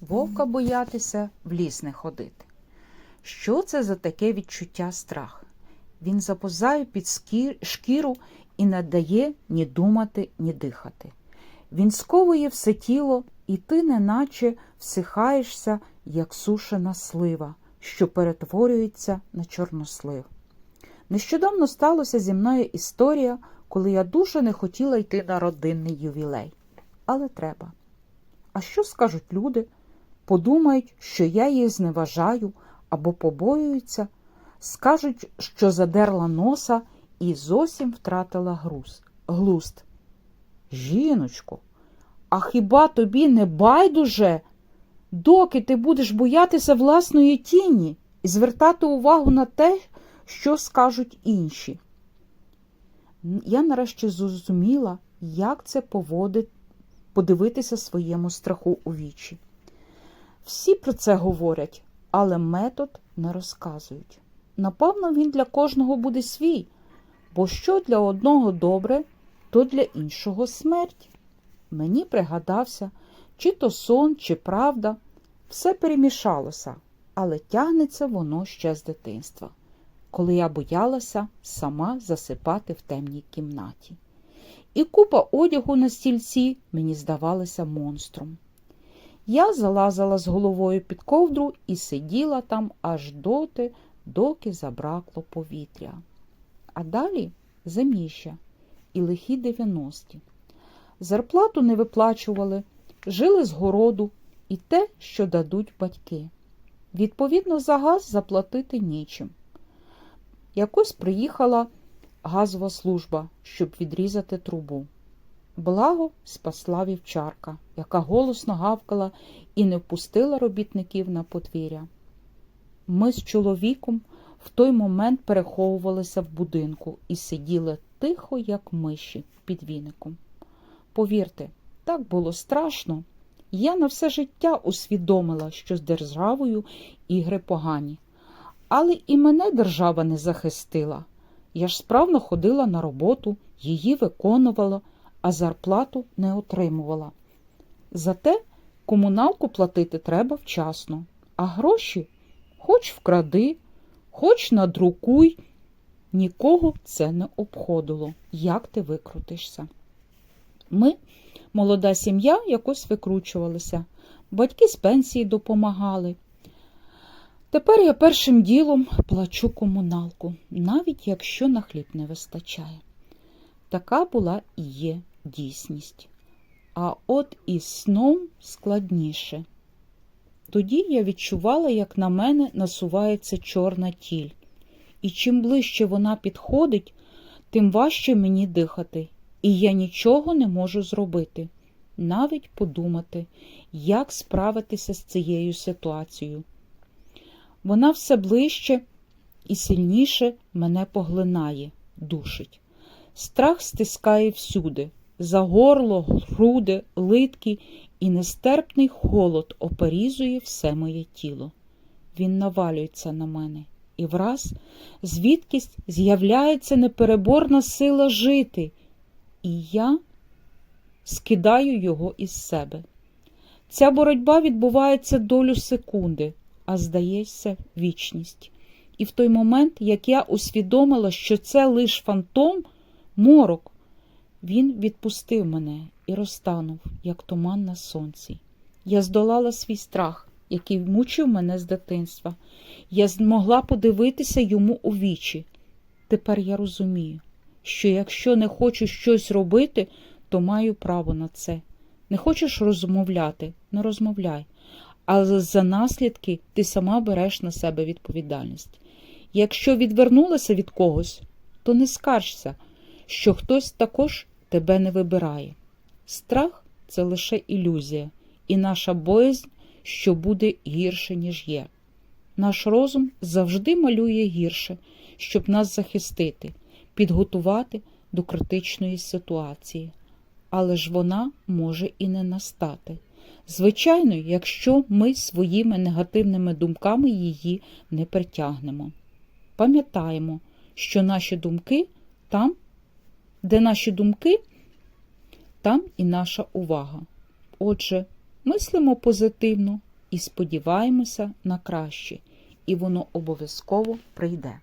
Вовка боятися в ліс не ходити. Що це за таке відчуття страх? Він заповзає під шкіру і не дає ні думати, ні дихати. Він сковує все тіло, і ти неначе всихаєшся, як сушена слива, що перетворюється на чорнослив. Нещодавно сталося зі мною історія, коли я дуже не хотіла йти на родинний ювілей. Але треба. А що скажуть люди? Подумають, що я їх зневажаю або побоюються, скажуть, що задерла носа і зовсім втратила груз, глуст. Жіночко, а хіба тобі не байдуже, доки ти будеш боятися власної тіні і звертати увагу на те, що скажуть інші? Я нарешті зрозуміла, як це поводить, подивитися своєму страху у вічі. Всі про це говорять, але метод не розказують. Напевно, він для кожного буде свій, бо що для одного добре, то для іншого смерть. Мені пригадався, чи то сон, чи правда, все перемішалося, але тягнеться воно ще з дитинства, коли я боялася сама засипати в темній кімнаті. І купа одягу на стільці мені здавалася монстром. Я залазила з головою під ковдру і сиділа там аж доти, доки забракло повітря. А далі заміща і лихі 90-ті. Зарплату не виплачували, жили з городу і те, що дадуть батьки. Відповідно, за газ заплатити нічим. Якось приїхала газова служба, щоб відрізати трубу. Благо спасла вівчарка, яка голосно гавкала і не впустила робітників на подвір'я. Ми з чоловіком в той момент переховувалися в будинку і сиділи тихо, як миші, під віником. Повірте, так було страшно. Я на все життя усвідомила, що з державою ігри погані. Але і мене держава не захистила. Я ж справно ходила на роботу, її виконувала, а зарплату не отримувала. Зате комуналку платити треба вчасно, а гроші хоч вкради, хоч надрукуй. Нікого це не обходило, як ти викрутишся. Ми, молода сім'я, якось викручувалися, батьки з пенсії допомагали. Тепер я першим ділом плачу комуналку, навіть якщо на хліб не вистачає. Така була і є дійсність. А от із сном складніше. Тоді я відчувала, як на мене насувається чорна тіль, і чим ближче вона підходить, тим важче мені дихати, і я нічого не можу зробити, навіть подумати, як справитися з цією ситуацією. Вона все ближче і сильніше мене поглинає, душить. Страх стискає всюди, за горло, груди, литки, і нестерпний холод оперізує все моє тіло. Він навалюється на мене, і враз звідкись з'являється непереборна сила жити, і я скидаю його із себе. Ця боротьба відбувається долю секунди, а здається, вічність. І в той момент, як я усвідомила, що це лиш фантом, морок, він відпустив мене і розтанув, як туман на сонці. Я здолала свій страх, який мучив мене з дитинства. Я змогла подивитися йому у вічі. Тепер я розумію, що якщо не хочу щось робити, то маю право на це. Не хочеш розмовляти, не розмовляй. Але за наслідки ти сама береш на себе відповідальність. Якщо відвернулася від когось, то не скаржся, що хтось також тебе не вибирає. Страх це лише ілюзія, і наша боязнь, що буде гірше, ніж є. Наш розум завжди малює гірше, щоб нас захистити, підготувати до критичної ситуації. Але ж вона може і не настати. Звичайно, якщо ми своїми негативними думками її не притягнемо. Пам'ятаємо, що наші думки там, де наші думки, там і наша увага. Отже, мислимо позитивно, і сподіваємося на краще, і воно обов'язково прийде.